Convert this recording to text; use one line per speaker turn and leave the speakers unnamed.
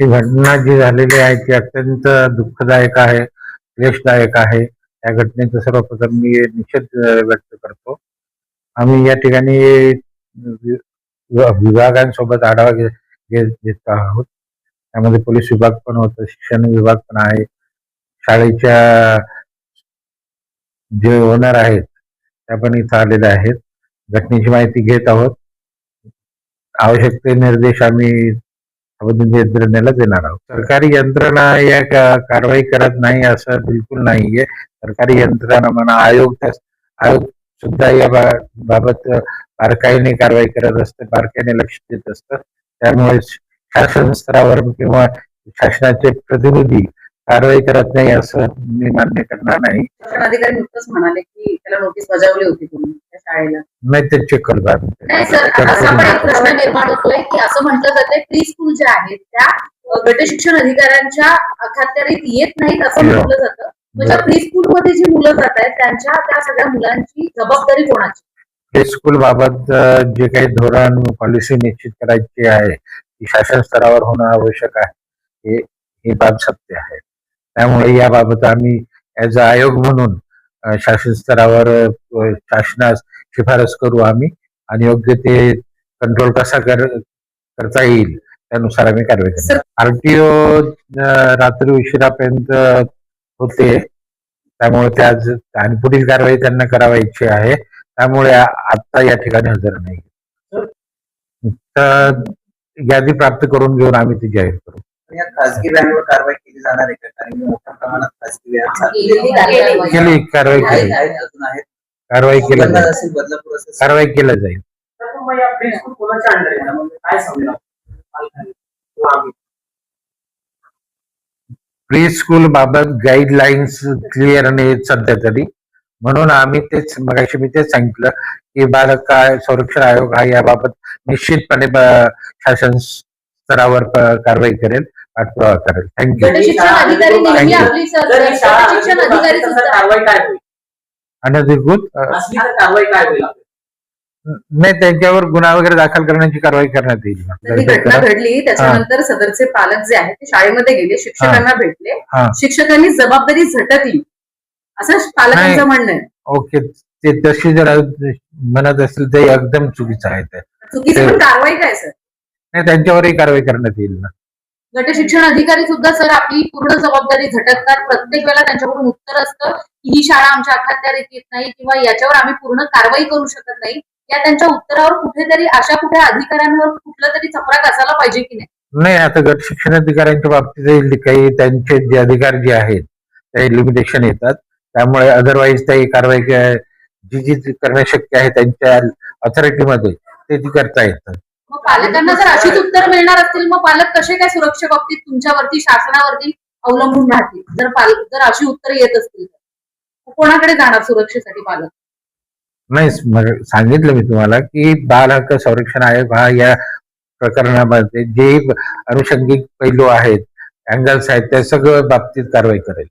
ही घटना जी झालेली आहे ती अत्यंत दुःखदायक आहे क्लेशदायक आहे. या घटनेचा सर्वप्रथम मी निषेध व्यक्त करतो. आम्ही या ठिकाणी वि- विभागांसोबत आढावा घे घेत आहोत. त्यामध्ये पोलीस विभाग पण होतं शिक्षण विभाग पण आहे. शाळेच्या जे ओनर आहेत त्या पण इथं आलेल्या आहेत. घटनेची माहिती घेत आहोत. आवश्यक ते निर्देश आम्ही संबंधित यंत्रणेला देणार आहोत. सरकारी यंत्रणा या का- कारवाई करत नाही असं बिलकुल नाहीये. सरकारी यंत्रणा म्हणा आयोग त्या- आयोग सुद्धा या बा- बाबत बारकाईने कारवाई करत असते बारकाईने लक्ष देत असतं. त्यामुळे शासन स्तरावर किंवा शासनाचे प्रतिनिधी कारवाई करत नाही असं मी मान्य करणार नाही.
अधिकारी नुकतंच म्हणाले की त्याला नोटीस बजावली होती तुम्ही शाळेला
नाही ते चेक करतो आम्ही.
नाही सर असा पण एक प्रश्न निर्माण होतोय की असं म्हटलं जातंय प्री स्कूल ज्या आहेत त्या गट शिक्षण अधिकाऱ्यांच्या अखत्यारीत येत नाहीत असं म्हटलं जातं. ज्या प्री स्कूल मध्ये जी मुलं जात आहेत त्यांच्या त्या सगळ्या मुलांची जबाबदारी कोणाची?
प्ले स्कूल बाबत जे काही धोरण पॉलिसी निश्चित करायची आहे ती शासन स्तरावर होणं आवश्यक आहे. हे ही बाब सत्य आहे. त्यामुळे याबाबत आम्ही ऍज अ आयोग म्हणून शासन स्तरावर शासनास शिफारस करू आम्ही आणि योग्य ते कंट्रोल कसा कर करता येईल त्यानुसार आम्ही कारवाई करणार. आरटीओ रात्री उशिरापर्यंत होते. त्यामुळे ते आज आणि पुढील कारवाई त्यांना करावायची आहे. त्यामुळे आता या ठिकाणी हजर नाही. तर यादी प्राप्त करून घेऊन आम्ही ती जाहीर करू.
या खासगी व्हॅनवर कारवाई केली जाणार आहे का? कारण की मोठ्या प्रमाणात खासगी व्हॅन
कारवाई.
केली कारवाई केली. कारवाई केली जाईल.
असेल बदलापूर असेल
कारवाई केली जाईल.
तर मग या प्री स्कूल कोणाच्या अंडर येणार म्हणजे काय समजा पालकांनी किंवा आम्ही
प्री स्कूल बाबत गाईडलाईन्स क्लिअर नाहीत सध्या तरी. म्हणून आम्ही तेच मगाशी मी तेच सांगितलं की बालक काय संरक्षण आयोग हा याबाबत निश्चितपणे ब- शासन स्तरावर प- कारवाई करेल पाठपुरावा करेल. थँक्यू
गट शिक्षण अधिकारी नेहमी. आपली सर. गट शिक्षण सुद्धा
कारवाई काय होईल?
अनधिकृत नाही त्यांच्यावर गुन्हा वगैरे दाखल करण्याची कारवाई करण्यात येईल.
ही घटना घडली त्याच्यानंतर सदरचे पालक जे आहेत ते शाळेमध्ये गेले शिक्षकांना भेटले.
हा.
शिक्षकांनी जबाबदारी झटकली. असं पालकांचं. म्हणणं आहे.
ओके ते तशी जर म्हणत असेल ते एकदम चुकीचं आहे ते.
चुकीची पण कारवाई काय सर?
नाही त्यांच्यावरही कारवाई करण्यात येईल ना.
गट शिक्षण अधिकारी सुद्धा सर आपली पूर्ण जबाबदारी झटकतात. प्रत्येक वेळेला त्यांच्याकडून उत्तर असतं की ही शाळा आमच्या अखत्यारीत येत नाही किंवा याच्यावर आम्ही पूर्ण कारवाई करू शकत नाही. या त्यांच्या उत्तरावर कुठेतरी अशा कुठे अधिकाऱ्यांवर कुठला तरी चपराक असायला पाहिजे की नाही?
नाही आता गट शिक्षण अधिकाऱ्यांच्या बाबतीत काही त्यांचे जे अधिकार जे आहेत ते लिमिटेशन येतात. त्यामुळे अदरवाईज काही कारवाई जी जी करणं शक्य आहे त्यांच्या ऑथॉरिटीमध्ये ते ती करता येतं.
मग पालकांना जर अशीच उत्तर मिळणार असतील मग पालक कसे काय सुरक्षे बाबतीत तुमच्यावरती शासनावरती अवलंबून राहतील? जर पालक जर अशी उत्तर येत असतील तर. कोणाकडे जाणार सुरक्षेसाठी पालक?
नाही सांगितलं मी तुम्हाला की बाल हक्क संरक्षण आयोग हा या प्रकरणामध्ये जे अनुषंगिक पैलू आहेत अँगल्स आहेत त्या सगळं बाबतीत कारवाई करेल.